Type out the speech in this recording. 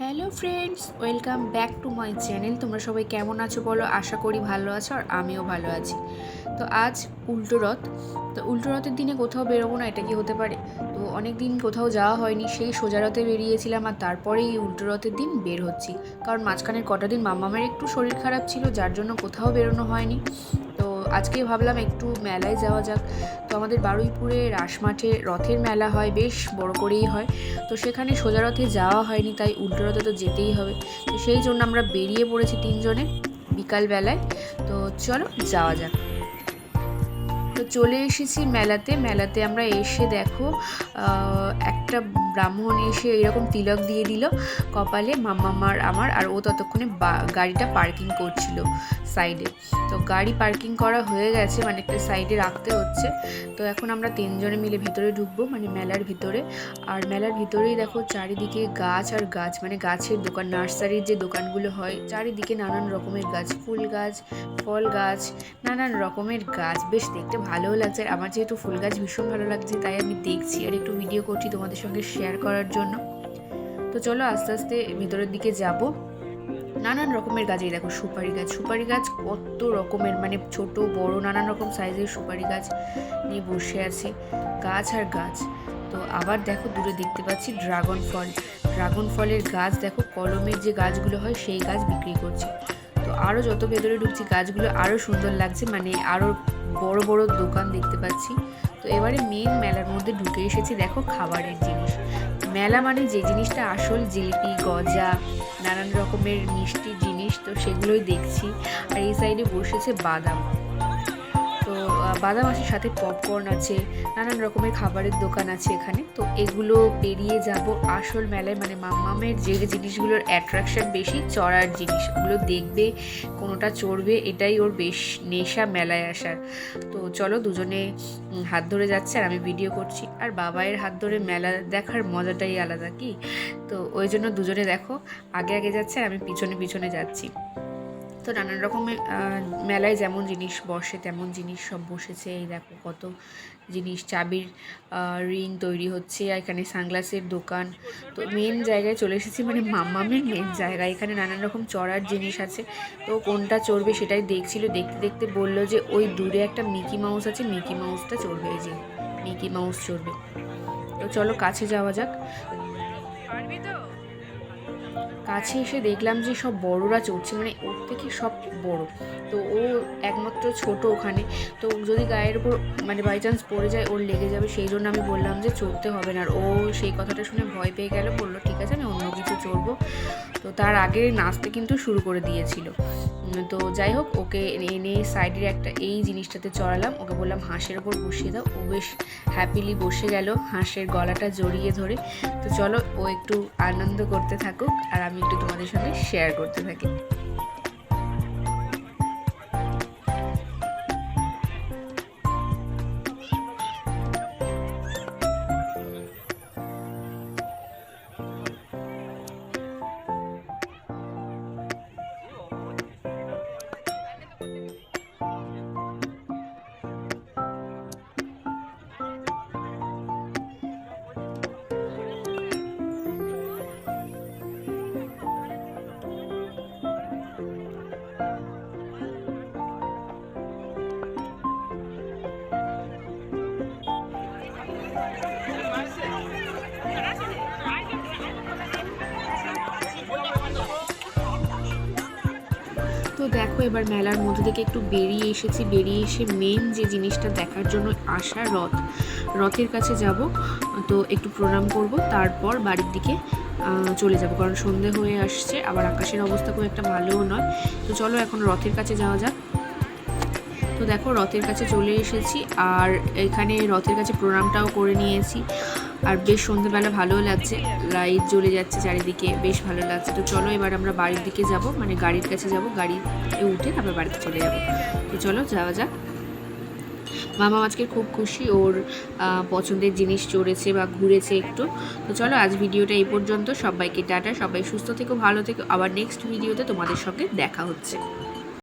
Hello friends, welcome back to my channel. তোমরা সবাই কেমন আছো বলো? আশা করি ভালো আছো আর আমিও ভালো আছি। তো আজ উল্টো রথ। তো উল্টো রথের দিনে কোথাও বেরোবো না, এটা কি হতে পারে? তো অনেক দিন কোথাও যাওয়া হয়নি, সেই সোজা রথে বেরিয়েছিলাম আর তারপরেই এই উল্টো রথের দিন বের হচ্ছি। কারণ মাঝখানের কটা দিন মামামের একটু শরীর খারাপ ছিল, যার জন্য কোথাও বেরোনো হয়নি। তো আজকে ভাবলাম একটু মেলায় যাওয়া যাক। তো আমাদের বারুইপুরে রাসমাঠে রথের মেলা হয় বেশ বড় করেই হয়। তো সেখানে সোজা রথে যাওয়া হয়নি তাই উল্টো রথে তো যেতেই হবে। তো সেই জন্য আমরা বেরিয়ে পড়েছি তিনজনে বিকালবেলায়। তো চলো যাওয়া যাক। তো চলে এসেছি মেলাতে। মেলাতে আমরা এসে দেখো আহ, একটা ব্রাহ্মণ এসে এরকম তিলক দিয়ে দিল কপালে মামামার আমার, আর ও ততক্ষণে গাড়িটা পার্কিং করছিল সাইডে তো গাড়ি পার্কিং করা হয়ে গেছে মানে একটা সাইডে রাখতে হচ্ছে। তো এখন আমরা তিনজনে মিলে ভিতরে ঢুকবো মানে মেলার ভিতরে। আর মেলার ভিতরেই দেখো চারিদিকে গাছ আর গাছ মানে গাছের দোকান, নার্সারির যে দোকানগুলো হয়, চারিদিকে নানান রকমের গাছ, ফুল গাছ, ফল গাছ, নানান রকমের গাছ। বেশ দেখতে ভালোও লাগছে। আমার যেহেতু ফুল গাছ ভীষণ ভালো লাগছে, তাই আমি দেখছি। আর একটু ভিডিও করছি তোমাদের সঙ্গে শেয়ার করার জন্য। তো চলো আস্তে আস্তে ভিতরের দিকে যাব। নানান রকমের গাছ, এই দেখো সুপারি গাছ। সুপারি গাছ কত রকমের মানে ছোট, বড়, নানান রকম সাইজের সুপারি গাছ নিয়ে বসে আছে। গাছ আর গাছ। তো আবার দেখো দূরে দেখতে পাচ্ছি ড্রাগন ফল। ড্রাগন ফলের গাছ দেখো, কলমের যে গাছগুলো হয় সেই গাছ বিক্রি করছে। তো আরও যত ভেতরে ঢুকছি, গাছগুলো আরও সুন্দর লাগছে মানে আরও বড় বড় দোকান দেখতে পাচ্ছি। তো এবারে মেন মেলার মধ্যে ঢুকে এসেছি, দেখো খাবারের জিনিস। মেলা মানে যে জিনিসটা আসল জিলিপি, গজা, নানান রকমের মিষ্টি জিনিস, তো সেগুলোই দেখছি। আর এই সাইডে বসেছে বাদাম। তো বাদাম আছে সাথে পপকর্ন আছে, নানান রকমের খাবারের দোকান আছে এখানে। তো এগুলো পেরিয়ে যাব আসল মেলায় মানে মাম্মামের যে জিনিসগুলোর অ্যাট্রাকশন বেশি, চড়ার জিনিস। ওগুলো দেখবে, কোনোটা চড়বে, এটাই ওর বেশ নেশা মেলায় আসার। তো চলো দুজনে হাত ধরে যাচ্ছে আর আমি ভিডিও করছি। আর বাবাইয়ের হাত ধরে মেলা দেখার মজাটাই আলাদা, কি? তো ওই জন্য দুজনে দেখো, আগে আগে যাচ্ছে আর আমি পিছনে পিছনে যাচ্ছি। তো নানান রকমের মেলায় যেমন জিনিস বসে, তেমন জিনিস সব বসেছে। এই দেখো কত জিনিস। চাবির রিং তৈরি হচ্ছে এখানে সানগ্লাসের দোকান। তো মেন জায়গায় চলে এসেছি মানে মাম্মামের মেন জায়গা। এখানে নানান রকম চড়ার জিনিস আছে। তো কোনটা চড়বে সেটাই দেখছিল। দেখতে দেখতে বলল যে ওই দূরে একটা মিকি মাউস আছে, মিকি মাউসটা চড়বে এই যে, মিকি মাউস চড়বে। তো চলো কাছে যাওয়া যাক। কাছে এসে দেখলাম যে সব বড়রা চড়ছে মানে ওর থেকে সব বড়। তো ও একমাত্র ছোট ওখানে। তো যদি গায়ের উপর মানে বাই চান্স পড়ে যায়, ওর লেগে যাবে, সেই জন্য আমি বললাম যে চড়তে হবে না। আর ও সেই কথাটা শুনে ভয় পেয়ে গেল, বলল, ঠিক আছে, আমি অন্য কিছু চড়বো। তো তার আগে নাচতে কিন্তু শুরু করে দিয়েছিল। তো যাই হোক ওকে এনে সাইডের একটা এই জিনিসটাতে চড়ালাম। ওকে বললাম, হাঁসের ওপর বসিয়ে দাও। ও বেশ হ্যাপিলি বসে গেল হাঁসের গলাটা জড়িয়ে ধরে। তো চলো, ও একটু আনন্দ করতে থাকুক আর আমি একটু তোমাদের সঙ্গে শেয়ার করতে থাকি। তো দেখো এবার মেলার মধ্যে থেকে একটু বেরিয়ে এসেছি, বেরিয়ে এসে মেন যে জিনিসটা দেখার জন্য আসা রথ, রথের কাছে যাব। তো একটু প্রণাম করব, তারপর বাড়ির দিকে চলে যাব। কারণ সন্ধে হয়ে আসছে, আবার আকাশের অবস্থা খুব একটা ভালোও নয়। তো চলো এখন রথের কাছে যাওয়া যাক। তো দেখো, রথের কাছে চলে এসেছি আর এখানে রথের কাছে প্রণামটাও করে নিয়েছি। আর বেশ সন্ধ্যেবেলা ভালোও লাগছে, লাইট জ্বলে যাচ্ছে চারিদিকে, বেশ ভালো লাগছে। তো চলো এবার আমরা বাড়ির দিকে যাব মানে গাড়ির কাছে যাব, গাড়িতে উঠে আবার বাড়িতে চলে যাব। তো চলো যাওয়া যাক। মামা আজকে খুব খুশি, ওর পছন্দের জিনিস চড়েছে বা ঘুরেছে একটু। তো চলো আজ ভিডিওটা এই পর্যন্ত। সবাইকে টাটা, সবাই সুস্থ থেকো, ভালো থেকো। আবার নেক্সট ভিডিওতে তোমাদের সঙ্গে দেখা হচ্ছে।